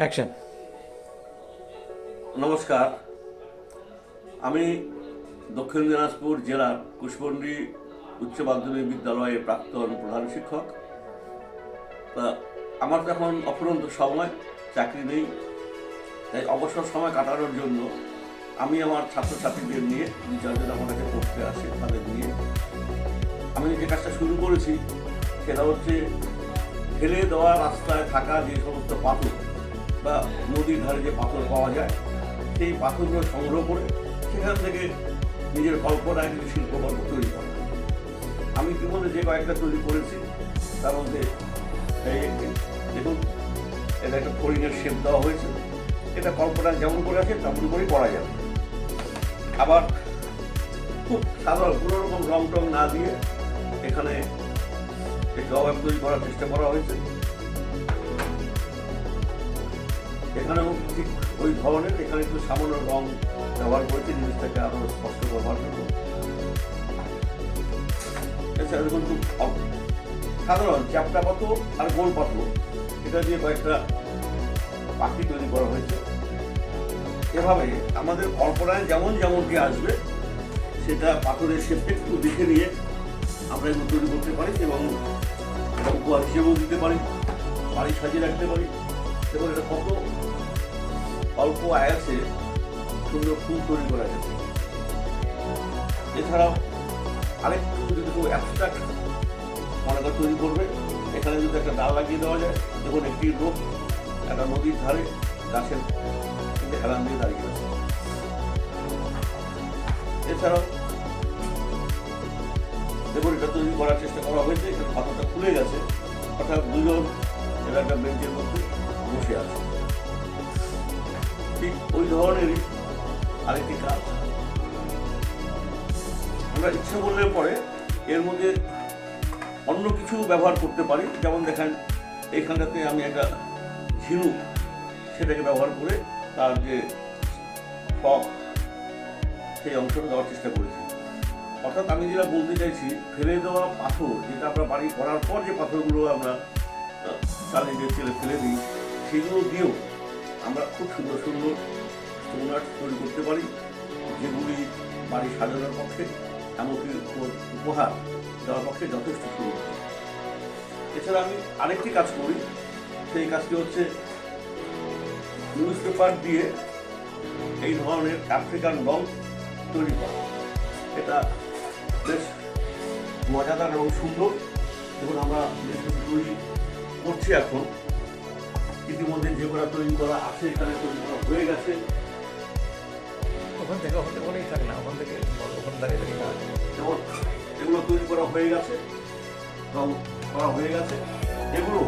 Action নমস্কার। আমি দক্ষিণ দিনাজপুর জেলার কুশমন্ডি উচ্চ মাধ্যমিক বিদ্যালয়ের প্রাক্তন প্রধান শিক্ষক। তা, আমার তো এখন অফুরন্ত সময়, চাকরি নেই, তাই অবসর সময় কাটানোর জন্য আমি আমার ছাত্রছাত্রীদের নিয়ে, দুই চারজন আমার কাছে পড়তে আসে তাদের নিয়ে। আমি যে কাজটা শুরু করেছি, সেটা হচ্ছে ফেলে দেওয়া রাস্তায় থাকা যে সমস্ত পাথর বা নদীর ধারে যে পাথর পাওয়া যায়, সেই পাথরগুলো সংগ্রহ করে সেখান থেকে নিজের কল্পনায় কিছু শিল্পকর্ম তৈরি করা। আমি ইতিমধ্যে যে কয়েকটা তৈরি করেছি, তার মধ্যে দেখুন, এটা একটা ফড়িংয়ের শেপ দেওয়া হয়েছে। এটা কল্পনা যেমন করে আছে, তেমন করেই করা যাবে। আবার খুব সাধারণ, কোনো রকম রং টং না দিয়ে এখানে অভাব তৈরি করার চেষ্টা করা হয়েছে। এখানেও ঠিক ওই ধরনের, এখানে একটু সামান্য রং ব্যবহার করেছে, জিনিসটাকে আরও স্পষ্ট ব্যবহার জন্য এছাড়া দেখুন সাধারণ চ্যাপটা পাথর আর গোল পাথর এটা দিয়ে কয়েকটা পাখি তৈরি করা হয়েছে। এভাবে আমাদের কল্পনায় যেমন যেমন যেমনটি আসবে, সেটা পাথরের শেপটা একটু দেখে নিয়ে আমরা এগুলো তৈরি করতে পারি এবং উপহার হিসেবেও দিতে পারি, বাড়ি সাজিয়ে রাখতে পারি। এবং এটা কত অল্প আয়াসে সুন্দর ফুল তৈরি করা যাবে এছাড়াও আরেকটু যদি কেউ অ্যাবস্ট্রাক্ট মনে তৈরি করবে, এখানে যদি একটা ডাল লাগিয়ে দেওয়া যায়, দেখুন একটি লোক একটা নদীর ধারে গাছের কিন্তু হেলান দিয়ে দাঁড়িয়ে আছে। এছাড়াও দেখুন এটা তৈরি করার চেষ্টা করা হয়েছে এটা পাতাটা খুলে গেছে, অর্থাৎ দুজন এটা একটা বেঞ্চের মধ্যে বসে আছে। ঠিক ওই ধরনেরই আরেকটি কাজ। আমরা ইচ্ছে করলে পরে এর মধ্যে অন্য কিছু ব্যবহার করতে পারি। যেমন দেখেন এইখানটাতে আমি একটা ঝিনুক সেটাকে ব্যবহার করে তার যে ফক সেই অংশটা দেওয়ার চেষ্টা করেছি। অর্থাৎ আমি যেটা বলতে চাইছি ফেলে দেওয়া পাথর যেটা আমরা বাড়ি করার পর যে পাথরগুলো আমরা আহ, চালে দিয়ে ফেলে ফেলে দিই সেগুলো দিয়েও আমরা খুব সুন্দর সুন্দর স্টোন আর্ট তৈরি করতে পারি, যেগুলি বাড়ি সাজানোর পক্ষে এমনকি উপ- উপহার দেওয়ার পক্ষে যথেষ্ট সুন্দর এছাড়া আমি আরেকটি কাজ করি, সেই কাজটি হচ্ছে নিউজ পেপার দিয়ে এই ধরনের আফ্রিকান ডল তৈরি করা। এটা বেশ মজাদার এবং সুন্দর দেখুন আমরা করছি এখন। ইতিমধ্যে যে করা তৈরি করা আছে এখানে তৈরি করা হয়ে গেছে। ওখান থেকে ওখান থেকে ওখানেই থাক না ওখান থেকে ওখানে না যেমন এগুলো তৈরি করা হয়ে গেছে। করা হয়ে গেছে। এগুলো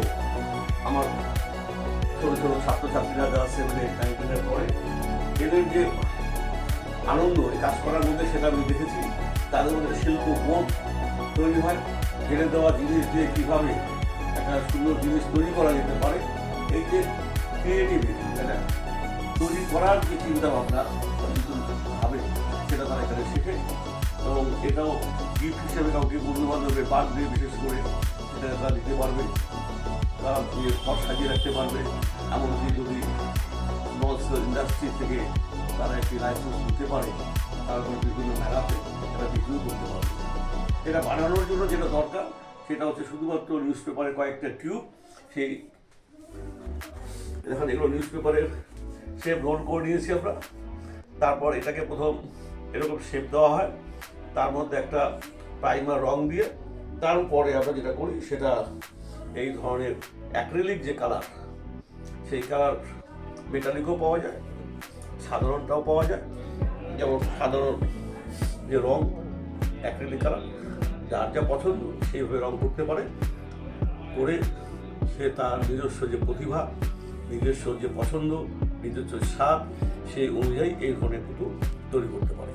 আমার ছোটো ছোটো ছাত্রছাত্রীরা যারা সেভেনে নাইনটিনের পরে এদের যে আনন্দ এই কাজ করার মধ্যে সেটা আমি দেখেছি। তাদের মধ্যে শিল্প বোধ তৈরি হয়। ফেলে দেওয়া জিনিস দিয়ে কীভাবে একটা সুন্দর জিনিস তৈরি করা যেতে পারে এই যে ক্রিয়েটিভিটি এটা তৈরি করার যে চিন্তা ভাবনা ভাবে, সেটা তারা এখানে শেখে। এবং এটাও গিফট হিসেবে কাউকে বন্ধু বান্ধবের বার্থডে বিশেষ করে সেটা তারা দিতে পারবে। তারা দিয়ে ঘর সাজিয়ে রাখতে পারবে। এমনকি যদি নস ইন্ডাস্ট্রি থেকে তারা একটি লাইসেন্স দিতে পারে তারপর বিভিন্ন মেলাতে এটা বিক্রিও করতে পারবে। এটা বানানোর জন্য যেটা দরকার, সেটা হচ্ছে শুধুমাত্র নিউজ পেপারের কয়েকটা টিউব সেই এখন এগুলো নিউজ পেপারের শেপ রোল করে নিয়েছি আমরা। তারপর এটাকে প্রথম এরকম শেপ দেওয়া হয়। তার মধ্যে একটা প্রাইমার রং দিয়ে তারপরে আমরা যেটা করি, সেটা এই ধরনের অ্যাক্রিলিক যে কালার সেই কালার মেটালিকও পাওয়া যায়, সাধারণটাও পাওয়া যায়। যেমন সাধারণ যে রং অ্যাক্রিলিক কালার যার যা পছন্দ, সেইভাবে রং করতে পারে। করে সে তার নিজস্ব যে প্রতিভা নিজস্ব যে পছন্দ নিজস্ব স্বাদ সেই অনুযায়ী এই ধরনের পুতুল তৈরি করতে পারে।